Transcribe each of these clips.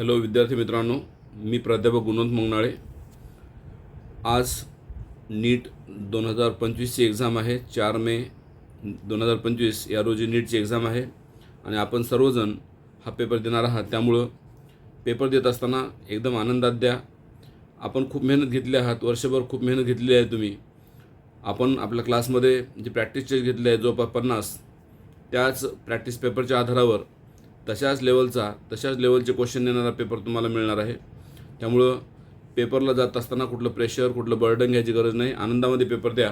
Hello विद्यार्थी मित्रांनो. मी प्राध्यापक गुणवंत मंगनाळे. आज नीट दोन हजार पंचवीसची एक्झाम आहे. चार मे दोन हजार पंचवीस या रोजी नीटची एक्झाम आहे. आणि आपण सर्वजण हा पेपर देणार आहात. त्यामुळं पेपर देत असताना एकदम आनंदात द्या. आपण खूप मेहनत घेतली आहात. वर्षभर खूप मेहनत घेतलेली आहे तुम्ही. आपण आपल्या क्लासमध्ये जे प्रॅक्टिस टेस्ट घेतले आहे जवळपास पन्नास त्याच प्रॅक्टिस पेपरच्या आधारावर तशाच लेवलचा तशाच लेवलचे क्वेश्चन देणारा पेपर तुम्हाला मिळणार आहे. त्यामुळं पेपरला जात असताना कुठलं प्रेशर कुठलं बर्डन घ्यायची गरज नाही. आनंदामध्ये पेपर द्या.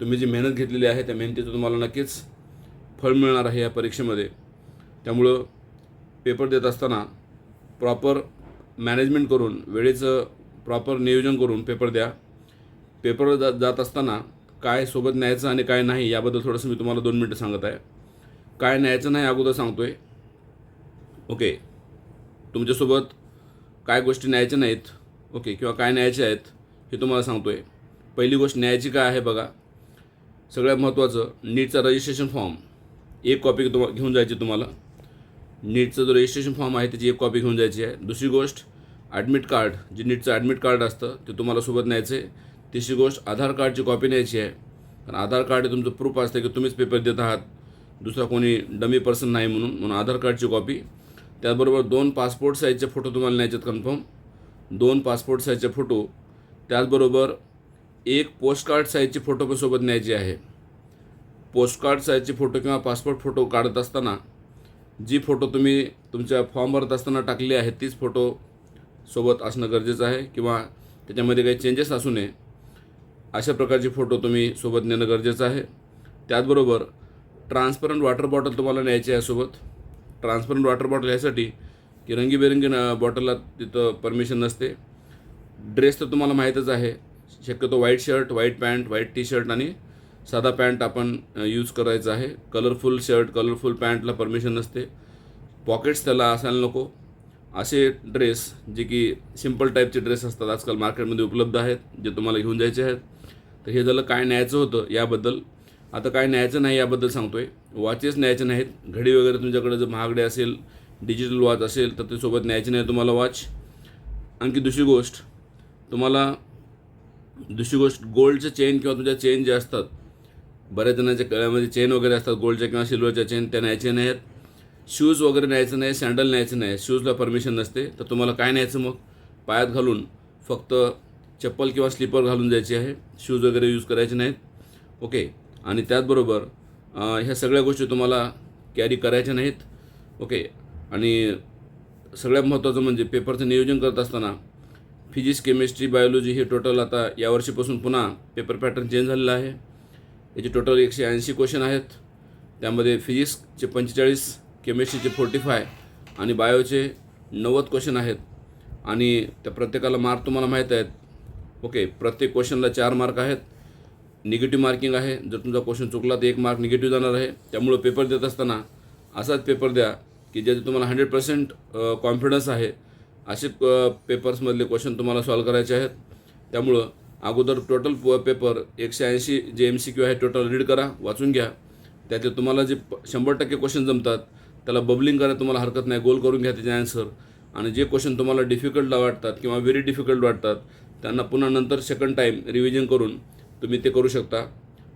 तुम्ही जी मेहनत घेतलेली आहे त्या मेहनतीचं तुम्हाला नक्कीच फळ मिळणार आहे या परीक्षेमध्ये. त्यामुळं पेपर देत असताना प्रॉपर मॅनेजमेंट करून वेळेचं प्रॉपर नियोजन करून पेपर द्या. पेपर जा जात असताना काय सोबत न्यायचं आणि काय नाही याबद्दल थोडंसं मी तुम्हाला दोन मिनटं सांगत आहे. काय न्यायचं नाही अगोदर सांगतो आहे ओके. तुमच्यासोबत काय गोष्टी न्यायच्या नाहीत ओके किंवा काय न्यायच्या आहेत हे तुम्हाला सांगतो आहे पहिली गोष्ट न्यायची काय आहे बघा. सगळ्यात महत्त्वाचं नीटचा रजिस्ट्रेशन फॉर्म एक कॉपी तुम्हा घेऊन जायची तुम्हाला. नीटचं जो रजिस्ट्रेशन फॉर्म आहे त्याची एक कॉपी घेऊन जायची आहे. दुसरी गोष्ट ॲडमिट कार्ड जे नीटचं ॲडमिट कार्ड असतं ते तुम्हाला सोबत न्यायचं आहे. तिसरी गोष्ट आधार कार्डची कॉपी न्यायची आहे. कारण आधार कार्ड हे तुमचं प्रूफ असतं की तुम्हीच पेपर देत आहात. दुसरा कोणी डमी पर्सन नाही म्हणून म्हणून आधार कार्डची कॉपी त्याचबरोबर दोन पासपोर्ट साईजचे फोटो तुम्हाला न्यायचे कन्फर्म दोन पासपोर्ट साईजचे फोटो त्याचबरोबर एक पोस्टकार्ड साईजचे फोटो पण सोबत न्यायचे आहे. पोस्टकार्ड साईजचे फोटो किंवा पासपोर्ट फोटो काढत असताना जी फोटो तुम्ही तुमच्या फॉर्म भरत असताना टाकली आहे तीच फोटो सोबत असणं गरजेचं आहे किंवा त्याच्यामध्ये काही चेंजेस असू नये अशा प्रकारचे फोटो तुम्ही सोबत नेणं गरजेचं आहे. त्याचबरोबर ट्रान्सपरंट वॉटर बॉटल तुम्हाला न्यायची आहे सोबत. ट्रान्सपरंट वॉटर बॉटल यासाठी की रंगीबेरंगी न- बॉटलला तिथं परमिशन नसते. ड्रेस तर तुम्हाला माहीतच आहे. शक्यतो white shirt white pant white T shirt आणि साधा पॅन्ट आपण यूज करायचा आहे. कलरफुल शर्ट कलरफुल पॅन्टला परमिशन नसते. पॉकेट्स त्याला असायला नको. असे ड्रेस जे की सिंपल टाईपचे ड्रेस असतात आजकाल मार्केटमध्ये उपलब्ध आहेत जे तुम्हाला घेऊन जायचे आहेत. तर हे झालं काय न्यायचं होतं याबद्दल आता काय न्यायचं नाही याबद्दल सांगतोय. वॉचेस न्यायचे नाहीत. घडी वगैरे तुमच्याकडे जर महागडे असेल डिजिटल वॉच असेल तर ते सोबत न्यायचे नाही तुम्हाला वॉच आणखी दुसरी गोष्ट तुम्हाला दुसरी गोष्ट गोल्डचं चेन किंवा तुमच्या चेन जे असतात बऱ्याच जणांच्या गळ्यामध्ये चेन वगैरे असतात गोल्डच्या किंवा सिल्वरच्या चेन त्या न्यायच्या नाहीत. शूज वगैरे न्यायचं नाही सँडल न्यायचं नाही शूजला परमिशन नसते. तर तुम्हाला काय न्यायचं मग? पायात घालून फक्त चप्पल किंवा स्लीपर घालून जायची आहे. शूज वगैरे यूज करायचे नाहीत. ओके आणि त्याचबरोबर ह्या सगळ्या गोष्टी तुम्हाला कॅरी करायच्या नाहीत. ओके आणि सगळ्यात महत्त्वाचं म्हणजे पेपरचं नियोजन करत असताना फिजिक्स केमिस्ट्री बायोलॉजी हे टोटल आता यावर्षीपासून पुन्हा पेपर पॅटर्न चेंज झालेला आहे. याचे टोटल एकशे ऐंशी क्वेश्चन आहेत. त्यामध्ये फिजिक्सचे पंचेचाळीस केमिस्ट्रीचे फोर्टी फाय आणि बायोचे नव्वद क्वेश्चन आहेत. आणि त्या प्रत्येकाला मार्क तुम्हाला माहीत आहेत. ओके प्रत्येक क्वेश्चनला चार मार्क आहेत. निगेटिव्ह मार्किंग आहे. जर तुमचा क्वेश्चन चुकला तर एक मार्क निगेटिव्ह जाणार आहे. त्यामुळं पेपर देत असताना असाच पेपर द्या की ज्याचे तुम्हाला हंड्रेड पर्सेंट कॉन्फिडन्स आहे. असे पेपर्समधले क्वेश्चन तुम्हाला सॉल्व करायचे आहेत. त्यामुळं अगोदर टोटल पेपर एकशे ऐंशी जे एम सी क्यू आहे टोटल रीड करा वाचून घ्या. त्यातले तुम्हाला जे शंभर टक्के क्वेश्चन जमतात त्याला बबलिंग करायला तुम्हाला हरकत नाही. गोल करून घ्या त्याचे आन्सर आणि जे क्वेश्चन तुम्हाला डिफिकल्ट वाटतात किंवा व्हेरी डिफिकल्ट वाटतात त्यांना पुन्हा नंतर सेकंड टाईम रिव्हिजन करून तुम्ही ते करू शकता.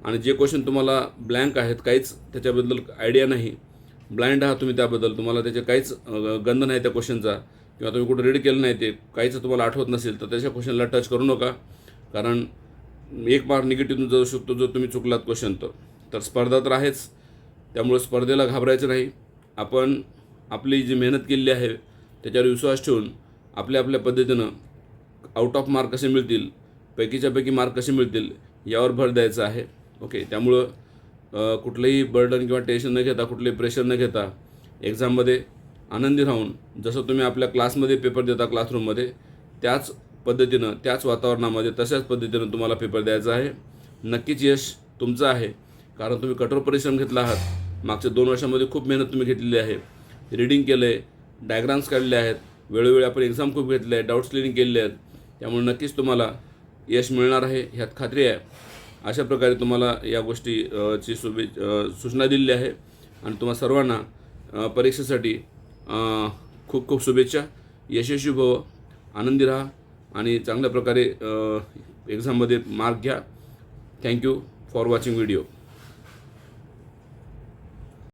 आणि जे क्वेश्चन तुम्हाला ब्लँक आहेत काहीच त्याच्याबद्दल आयडिया नाही. ब्लाइंड आहात तुम्ही त्याबद्दल. तुम्हाला त्याचे काहीच गंध नाही त्या क्वेश्चनचा किंवा तुम्ही कुठं रीड केलं नाही ते. काहीच तुम्हाला आठवत नसेल तर त्याच्या क्वेश्चनला टच करू नका. कारण एक मार्क निगेटिव्ह जाऊ शकतो जर तुम्ही चुकलात क्वेश्चन तर. तर स्पर्धा तर आहेच. त्यामुळे स्पर्धेला घाबरायचं नाही. आपण आपली जी मेहनत केलेली आहे त्याच्यावर विश्वास ठेवून आपल्या आपल्या पद्धतीनं आउट ऑफ मार्क कसे मिळतील पैकीच्या पैकी मार्क कसे मिळतील यावर भर द्यायचा आहे. ओके त्यामुळं कुठलंही बर्डन किंवा टेन्शन न घेता कुठलंही प्रेशर न घेता एक्झाममध्ये आनंदी राहून जसं तुम्ही आपल्या क्लासमध्ये पेपर देता क्लासरूममध्ये त्याच पद्धतीनं त्याच वातावरणामध्ये तशाच पद्धतीनं तुम्हाला पेपर द्यायचा आहे. नक्कीच यश तुमचं आहे. कारण तुम्ही कठोर परिश्रम घेतला आहात. मागच्या दोन वर्षामध्ये खूप मेहनत तुम्ही घेतलेली आहे. रीडिंग केलं आहे डायग्राम्स काढले आहेत. वेळोवेळी आपण एक्झाम खूप घेतले आहे डाऊट्स क्लिनिंग केलेले आहेत. त्यामुळे नक्कीच तुम्हाला यश मिळणार आहे ह्यात खात्री आहे. अशा प्रकारे तुम्हाला या गोष्टी ची शुभे सूचना दिलेली आहे. आणि तुम्हा सर्वांना परीक्षेसाठी खूप खूप शुभेच्छा. यशस्वी भव आनंदी राहा आणि चांगल्या प्रकारे एक्झाममध्ये मार्क घ्या. Thank you for watching video